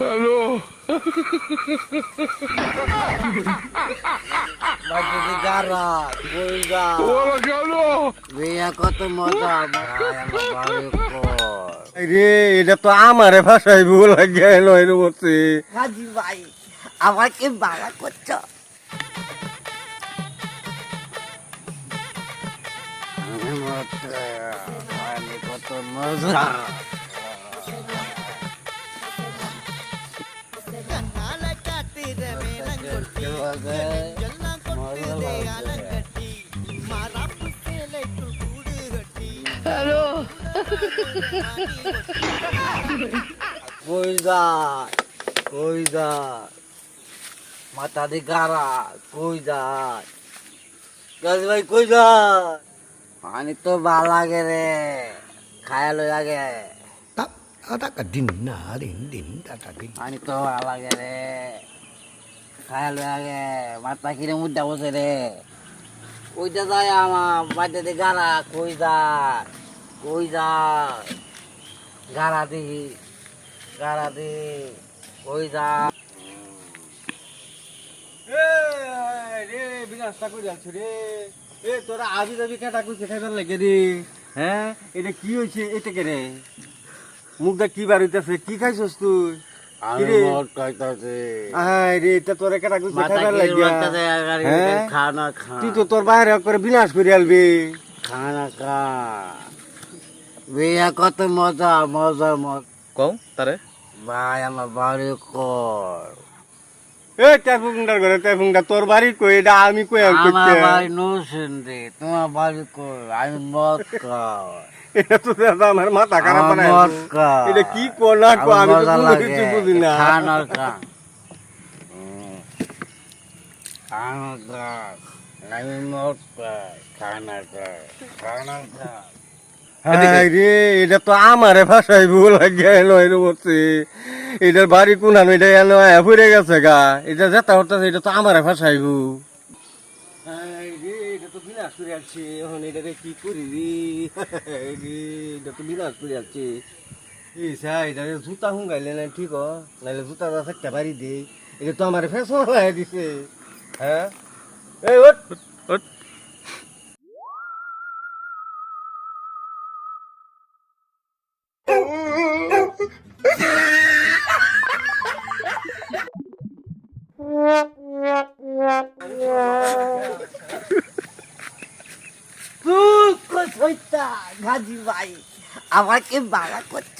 Hello. রে এটা তো আমারে ভাষায় ভুল লাগে নয় রে বলছি। হাজি ভাই আমাকে বাবা করছ। আমি কত মজা। হ্যালো কই যায় কই যায় মাথা দি গারা কই যায় গাছ ভাই কই যায় পানি তো ভালো লাগে রে খায়া tak ka din na din din ta ta din. পানি তো ভালো লাগে রে খায়া লই লাগে মাথা কিনে মুদ্দা বসে রে। কইটা যায় আমার দি গারা কই যায়? কই যায়? গারা দি গারা দি, কই খেতে লাগে হ্যাঁ? এটা কি হয়েছে এটা কে রে? মুখটা কি বার হইতেছে? কি খাইছস তুই? কিরে? কই হ্যাঁ? খানা খা। তুই তো তোর বাইরে করে বিনাশ করে আলবি। খানা খা। বিয়া কত মজা মজা মজা। কও তারে? ভাই আমার বাড়ি কর। ঘরে তোর কই? এটা আমি কই আমার বাড়ি তোমার বাড়ি কর আমি মদ খাও এটা তো দাদা আমার মাথা খারাপ আমার বানায় মদ খা এটা কি কর কো আমি তো কোনো কিছু বুঝি না। খানা খা হুম। খানা আমি মদ খাই খানা খা খানা রে এটা তো আমারে ভাষায় ভুল বলছি। এটার বাড়ি কোনান এটা ফুরে গেছে গা। এটা যেটা হতেছে এটা তো আমারে ভাষায় ভু রে এটা তো বিনাশ করে আসছে এখন এটাকে কি করি রে? এটা তো বিনাশ করে আসছে এই সাই এটা জুতা হুঙ্গাইলে না ঠিক হ নাইলে জুতা থাকতে পারি দে। এটা তো আমার ফেসন দিছে। হ্যাঁ? এই ওট ওঠ। কোথায় গাজি ভাই আমাকে বাড়া করছ।